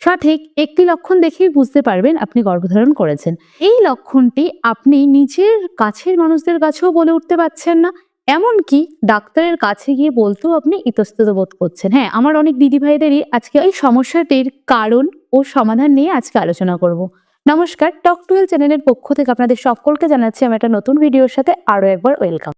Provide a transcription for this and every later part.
সঠিক একটি লক্ষণ দেখেই বুঝতে পারবেন আপনি গর্ভধারণ করেছেন। এই লক্ষণটি আপনি নিজের কাছের মানুষদের কাছেও বলে উঠতে পারছেন না, এমনকি ডাক্তারের কাছে গিয়ে বলতেও আপনি ইতস্তত বোধ করছেন। হ্যাঁ আমার অনেক দিদিভাইদেরই আজকে এই সমস্যাটির কারণ ও সমাধান নিয়ে আজকে আলোচনা করব। নমস্কার, টক টুয়েল চ্যানেলের পক্ষ থেকে আপনাদের সকলকে জানাচ্ছি আমি একটা নতুন ভিডিওর সাথে আরও একবার ওয়েলকাম।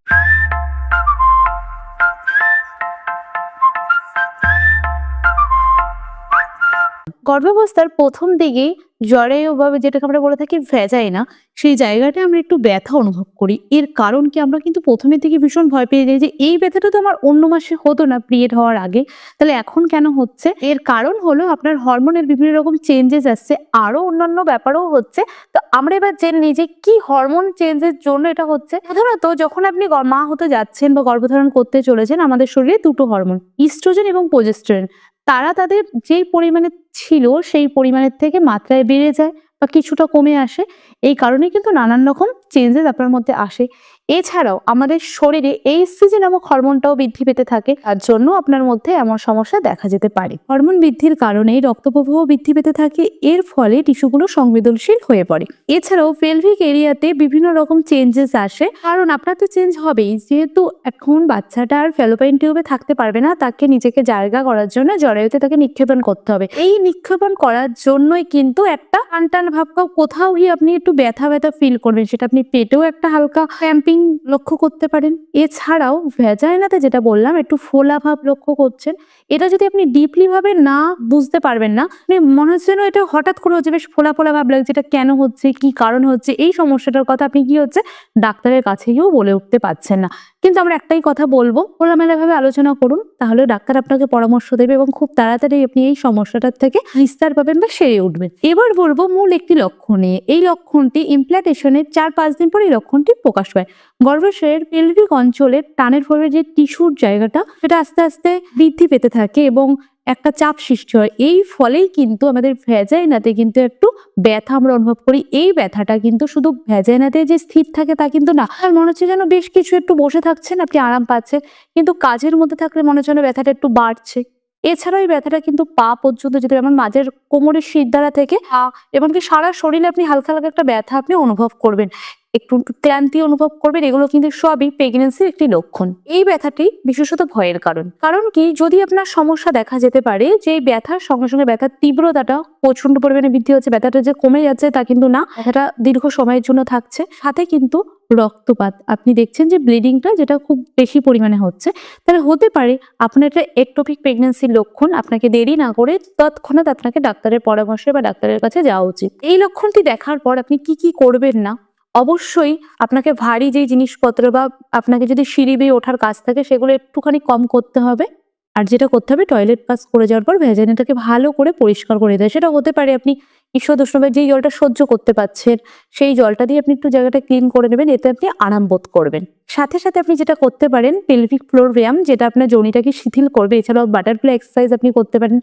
গর্ভাবস্থার প্রথম দিকেই জ্বরে ভাবে যেটাকে আমরা বলে থাকি ভেজাইনা সেই জায়গাটা আমরা একটু ব্যথা অনুভব করি। এর কারণ কি? আমরা কিন্তু প্রথমের দিকে ভীষণ ভয় পেয়ে যাই যে, এই ব্যথাটা তো আমার অন্য মাসে হতো না পিরিয়ড হওয়ার আগে। তাহলে এখন কেন হচ্ছে? এর কারণ হলো আপনার হরমোনের বিভিন্ন রকম চেঞ্জেস আসছে, আরও অন্যান্য ব্যাপারও হচ্ছে। তো আমরা এবার জেনে নিই যে, কি হরমোন চেঞ্জের জন্য এটা হচ্ছে। সাধারণত যখন আপনি মা হতে যাচ্ছেন বা গর্ভধারণ করতে চলেছেন, আমাদের শরীরে দুটো হরমোন ইস্ট্রোজেন এবং প্রোজেস্টেরন তারা তাদের যেই পরিমাণে ছিল সেই পরিমাণের থেকে মাত্রায় বেড়ে যায় বা কিছুটা কমে আসে। এই কারণে কিন্তু নানান রকম চেঞ্জেস আপনার মধ্যে আসে। এছাড়াও আমাদের শরীরে এইচসিজি নামক হরমোনটাও বৃদ্ধি পেতে থাকে, তার জন্য আপনার মধ্যে এমন সমস্যা দেখা যেতে পারে। হরমোন বৃদ্ধির কারণে রক্তপ্রবাহ বৃদ্ধি পেতে থাকে, এর ফলে টিস্যুগুলো সংবেদনশীল হয়ে পড়ে। এছাড়াও পেলভিক এরিয়াতে বিভিন্ন রকম চেঞ্জেস আসে, কারণ আপনার তো চেঞ্জ হবেই, যেহেতু এখন বাচ্চাটা আর ফেলোপাইন টিউবে থাকতে পারবে না, তাকে নিজেকে জায়গা করার জন্য জরায়ুতে তাকে নিক্ষেপণ করতে হবে। এই নিক্ষেপণ করার জন্যই কিন্তু একটা টান টান ভাব, কোথাও গিয়ে আপনি একটু ব্যথা ব্যথা ফিল করবেন, সেটা আপনি পেটেও একটা হালকা ক্যাম্পিং লক্ষ্য করতে পারেন। এছাড়াও ভ্যাজাইনাতে যেটা বললাম, একটু ফোলা ভাব লক্ষ্য করছেন, এটা যদি আপনি ডিপলি ভাবে না বুঝতে পারবেন না মানে মনে হচ্ছে যেন এটা হঠাৎ করে হচ্ছে বেশ ফোলা ফোলা ভাব লাগছে, এটা কেন হচ্ছে, কি কারণ হচ্ছে, এই সমস্যাটার কথা আপনি কি হচ্ছে, ডাক্তারের কাছে গিয়েও বলে উঠতে পারছেন না। কিন্তু আমরা একটাই কথা বলব, খোলামেলাভাবে আলোচনা করুন, তাহলে ডাক্তার আপনাকে পরামর্শ দেবে এবং খুব তাড়াতাড়ি আপনি এই সমস্যাটার থেকে বিস্তার পাবেন বা সেরে উঠবেন। এবার বলব মূল একটি লক্ষণ নিয়ে। এই লক্ষণটি ইমপ্ল্যাটেশনের চার পাঁচ দিন পর এই লক্ষণটি প্রকাশ পায়। গর্ভাশয়ের পেলভিক অঞ্চলের টানের ফলে যে টিস্যুর জায়গাটা, সেটা আস্তে আস্তে বৃদ্ধি পেতে থাকে এবং একটা চাপ সৃষ্টি হয়। এই ফলেই কিন্তু আমাদের ভ্যাজাইনাতে কিন্তু একটু ব্যথা আমরা অনুভব করি। এই ব্যথাটা কিন্তু শুধু ভ্যাজাইনাতে যে স্থির থাকে তা কিন্তু না। মনে হচ্ছে যেন বেশ কিছু একটু বসে থাকছেন, আপনি আরাম পাচ্ছেন। কিন্তু কাজের মধ্যে থাকলে মনে হচ্ছে ব্যথাটা একটু বাড়ছে। এছাড়াও এই ব্যথাটা কিন্তু পা পর্যন্ত যেতে যেমন মাঝের কোমরের শিরদাঁড়া থেকে এমনকি সারা শরীরে আপনি হালকা হালকা একটা ব্যথা আপনি অনুভব করবেন। একটু একটু ক্লান্তি অনুভব করবেন, এগুলো কিন্তু সবই প্রেগনেন্সির একটি লক্ষণ। এই ব্যথাটি বিশেষত ভয়ের কারণ। কারণ কি? যদি আপনার সমস্যা দেখা যেতে পারে যে ব্যথার সঙ্গে সঙ্গে ব্যথার তীব্রতাটা প্রচণ্ড পরিমাণে বৃদ্ধি হচ্ছে, ব্যথাটা যে কমে যাচ্ছে তা কিন্তু না, ব্যথাটা দীর্ঘ সময়ের জন্য থাকছে। সাথে কিন্তু রক্তপাত। আপনি দেখছেন যে ব্লিডিংটা যেটা খুব বেশি পরিমাণে হচ্ছে, তাহলে হতে পারে আপনার এটা একটোপিক প্রেগনেন্সির লক্ষণ, আপনাকে দেরি না করে তৎক্ষণাৎ আপনাকে ডাক্তারের পরামর্শে বা ডাক্তারের কাছে যাওয়া উচিত। এই লক্ষণটি দেখার পর আপনি কি কি করবেন না অবশ্যই আপনাকে ভারী যে জিনিসপত্র বা আপনাকে যদি সিঁড়ি বেয়ে ওঠার কাজ থাকে, সেগুলো একটুখানি কম করতে হবে। আর যেটা করতে হবে, টয়লেট পাস করে যাওয়ার পর ভেজানিটাকে ভালো করে পরিষ্কার করে দেয় সেটা হতে পারে আপনি ঈশ্বর দুষ্ণবের যেই জলটা সহ্য করতে পারছেন, সেই জলটা দিয়ে আপনি একটু জায়গাটা ক্লিন করে নেবেন, এতে আপনি আরাম বোধ করবেন। সাথে সাথে আপনি যেটা করতে পারেন পেলভিক ফ্লোর ব্যায়াম যেটা আপনার জনিটাকে শিথিল করবে, এছাড়াও বাটারফ্লাই এক্সারসাইজ আপনি করতে পারেন।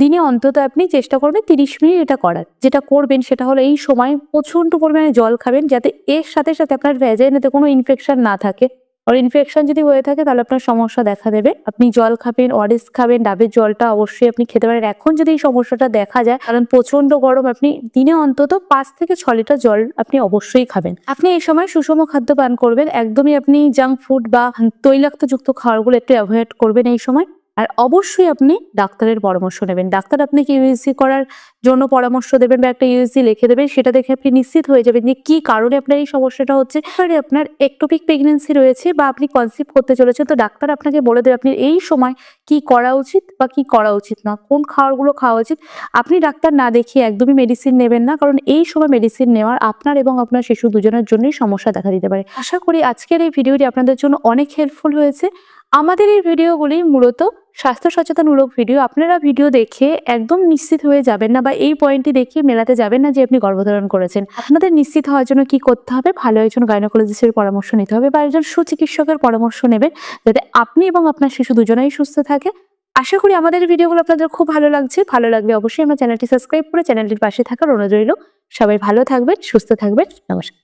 দিনে অন্তত আপনি চেষ্টা করবেন তিরিশ মিনিট এটা করার। যেটা করবেন সেটা হলো এই সময় প্রচণ্ড পরিমাণে জল খাবেন যাতে এর সাথে সাথে আপনার ভ্যাজাইনাতে কোনো ইনফেকশন না থাকে। আর ইনফেকশন যদি হয়ে থাকে, তাহলে আপনার সমস্যা দেখা দেবে। আপনি জল খাবেন অরেস খাবেন, ডাবের জলটা অবশ্যই আপনি খেতে পারেন। এখন যদি এই সমস্যাটা দেখা যায়, কারণ প্রচণ্ড গরম, আপনি দিনে অন্তত পাঁচ থেকে ছ লিটার জল আপনি অবশ্যই খাবেন। আপনি এই সময় সুষম খাদ্য পান করবেন। একদমই আপনি জাঙ্ক ফুড বা তৈলাক্তযুক্ত খাবারগুলো একটু অ্যাভয়েড করবেন এই সময়। আর অবশ্যই আপনি ডাক্তারের পরামর্শ নেবেন। ডাক্তার আপনাকে ইউএসসি করার জন্য পরামর্শ দেবেন বা একটা ইউএসসি লিখে দেবেন, সেটা দেখে আপনি নিশ্চিত হয়ে যাবেন যে কী কারণে আপনার এই সমস্যাটা হচ্ছে। এবারে আপনার একটোপিক প্রেগনেন্সি রয়েছে বা আপনি কনসিভ করতে চলেছেন, তো ডাক্তার আপনাকে বলে দেবে আপনি এই সময় কি করা উচিত বা কি করা উচিত না, কোন খাবারগুলো খাওয়া উচিত। আপনি ডাক্তার না দেখিয়ে একদমই মেডিসিন নেবেন না, কারণ এই সময় মেডিসিন নেওয়ার আপনার এবং আপনার শিশু দুজনের জন্যই সমস্যা দেখা দিতে পারে। আশা করি আজকের এই ভিডিওটি আপনাদের জন্য অনেক হেল্পফুল হয়েছে। আমাদের এই ভিডিওগুলি মূলত স্বাস্থ্য সচেতনমূলক ভিডিও। আপনারা ভিডিও দেখে একদম নিশ্চিত হয়ে যাবেন না বা এই পয়েন্টটি দেখিয়ে মেলাতে যাবেন না যে আপনি গর্ভধারণ করেছেন। আপনাদের নিশ্চিত হওয়ার জন্য কি করতে হবে? ভালো একজন গাইনোকোলজিস্টের পরামর্শ নিতে হবে বা একজন সুচিকিৎসকের পরামর্শ নেবেন যাতে আপনি এবং আপনার শিশু দুজনেই সুস্থ থাকে। আশা করি আমাদের ভিডিওগুলো আপনাদের খুব ভালো লাগছে। ভালো লাগলে অবশ্যই আমার চ্যানেলটি সাবস্ক্রাইব করে চ্যানেলটির পাশে থাকার রইল। সবাই ভালো থাকবেন, সুস্থ থাকবেন। নমস্কার।